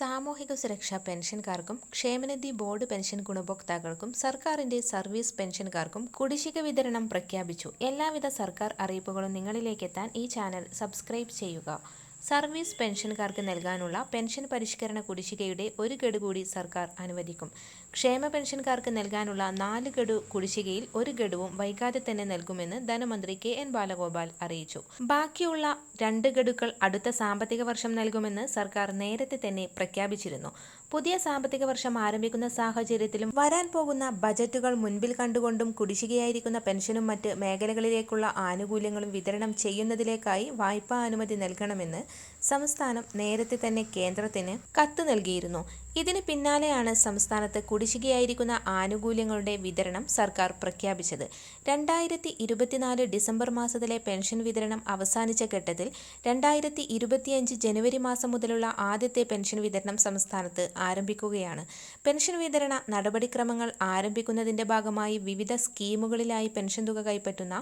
സാമൂഹിക സുരക്ഷാ പെൻഷൻകാർക്കും ക്ഷേമനിധി ബോർഡ് പെൻഷൻ ഗുണഭോക്താക്കൾക്കും സർക്കാരിന്റെ സർവീസ് പെൻഷൻകാർക്കും കുടിശ്ശിക വിതരണം പ്രഖ്യാപിച്ചു. എല്ലാവിധ സർക്കാർ അറിയിപ്പുകളും നിങ്ങളിലേക്കെത്താൻ ഈ ചാനൽ സബ്സ്ക്രൈബ് ചെയ്യുക. സർവീസ് പെൻഷൻകാർക്ക് നൽകാനുള്ള പെൻഷൻ പരിഷ്കരണ കുടിശ്ശികയുടെ ഒരു ഗഡു കൂടി സർക്കാർ അനുവദിക്കും. ക്ഷേമ പെൻഷൻകാർക്ക് നൽകാനുള്ള നാല് ഗഡു കുടിശ്ശികയിൽ ഒരു ഗഡുവും വൈകാതെ തന്നെ നൽകുമെന്ന് ധനമന്ത്രി കെ എൻ ബാലഗോപാൽ അറിയിച്ചു. ബാക്കിയുള്ള രണ്ട് ഗഡുക്കൾ അടുത്ത സാമ്പത്തിക വർഷം നൽകുമെന്ന് സർക്കാർ നേരത്തെ തന്നെ പ്രഖ്യാപിച്ചിരുന്നു. പുതിയ സാമ്പത്തിക വർഷം ആരംഭിക്കുന്ന സാഹചര്യത്തിലും വരാൻ പോകുന്ന ബജറ്റുകൾ മുൻപിൽ കണ്ടുകൊണ്ടും കുടിശ്ശികയായിരിക്കുന്ന പെൻഷനും മറ്റ് മേഖലകളിലേക്കുള്ള ആനുകൂല്യങ്ങളും വിതരണം ചെയ്യുന്നതിലേക്കായി വായ്പാ അനുമതി നൽകണമെന്ന് സംസ്ഥാനം നേരത്തെ തന്നെ കേന്ദ്രത്തിന് കത്ത് നൽകിയിരുന്നു. ഇതിന് പിന്നാലെയാണ് സംസ്ഥാനത്ത് കുടിശ്ശികയായിരിക്കുന്ന ആനുകൂല്യങ്ങളുടെ വിതരണം സർക്കാർ പ്രഖ്യാപിച്ചത്. രണ്ടായിരത്തി ഇരുപത്തിനാല് ഡിസംബർ മാസത്തിലെ പെൻഷൻ വിതരണം അവസാനിച്ച ഘട്ടത്തിൽ രണ്ടായിരത്തി ഇരുപത്തിയഞ്ച് ജനുവരി മാസം മുതലുള്ള ആദ്യത്തെ പെൻഷൻ വിതരണം സംസ്ഥാനത്ത് ആരംഭിക്കുകയാണ്. പെൻഷൻ വിതരണ നടപടിക്രമങ്ങൾ ആരംഭിക്കുന്നതിന്റെ ഭാഗമായി വിവിധ സ്കീമുകളിലായി പെൻഷൻ തുക കൈപ്പറ്റുന്ന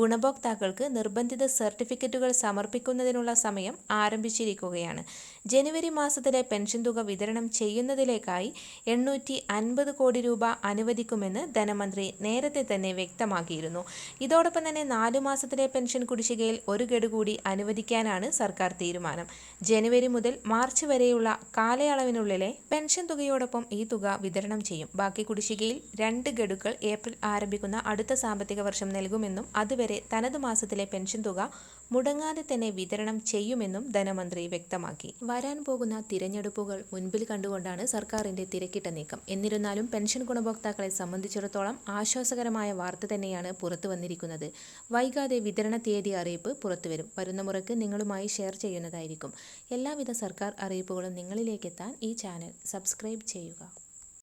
ഗുണഭോക്താക്കൾക്ക് നിർബന്ധിത സർട്ടിഫിക്കറ്റുകൾ സമർപ്പിക്കുന്നതിനുള്ള സമയം ആരംഭിച്ചിരിക്കുകയാണ്. ജനുവരി മാസത്തിലെ പെൻഷൻ തുക വിതരണം ചെയ്യുന്നതിലേക്കായി എണ്ണൂറ്റി അൻപത് കോടി രൂപ അനുവദിക്കുമെന്ന് ധനമന്ത്രി നേരത്തെ തന്നെ വ്യക്തമാക്കിയിരുന്നു. ഇതോടൊപ്പം തന്നെ നാലു മാസത്തിലെ പെൻഷൻ കുടിശ്ശികയിൽ ഒരു ഗഡു കൂടി അനുവദിക്കാനാണ് സർക്കാർ തീരുമാനം. ജനുവരി മുതൽ മാർച്ച് വരെയുള്ള കാലയളവിനുള്ളിലെ പെൻഷൻ തുകയോടൊപ്പം ഈ തുക വിതരണം ചെയ്യും. ബാക്കി കുടിശ്ശികയിൽ രണ്ട് ഗഡുക്കൾ ഏപ്രിൽ ആരംഭിക്കുന്ന അടുത്ത സാമ്പത്തിക വർഷം നൽകുമെന്നും അതുവരെ തനതു മാസത്തിലെ പെൻഷൻ തുക മുടങ്ങാതെ തന്നെ വിതരണം ചെയ്യുമെന്നും ധനമന്ത്രി വ്യക്തമാക്കി. വരാൻ പോകുന്ന തിരഞ്ഞെടുപ്പുകൾ മുൻപിൽ കണ്ടുകൊണ്ടാണ് സർക്കാരിന്റെ തിരക്കിട്ട നീക്കം. എന്നിരുന്നാലും പെൻഷൻ ഗുണഭോക്താക്കളെ സംബന്ധിച്ചിടത്തോളം ആശ്വാസകരമായ വാർത്ത തന്നെയാണ് പുറത്തു വന്നിരിക്കുന്നത്. വൈകാതെ വിതരണ തീയതി അറിയിപ്പ് പുറത്തുവരും വരുന്ന മുറയ്ക്ക് നിങ്ങളുമായി ഷെയർ ചെയ്യുന്നതായിരിക്കും. എല്ലാവിധ സർക്കാർ അറിയിപ്പുകളും നിങ്ങളിലേക്കെത്താൻ ഈ ചാനൽ സബ്സ്ക്രൈബ് ചെയ്യുക.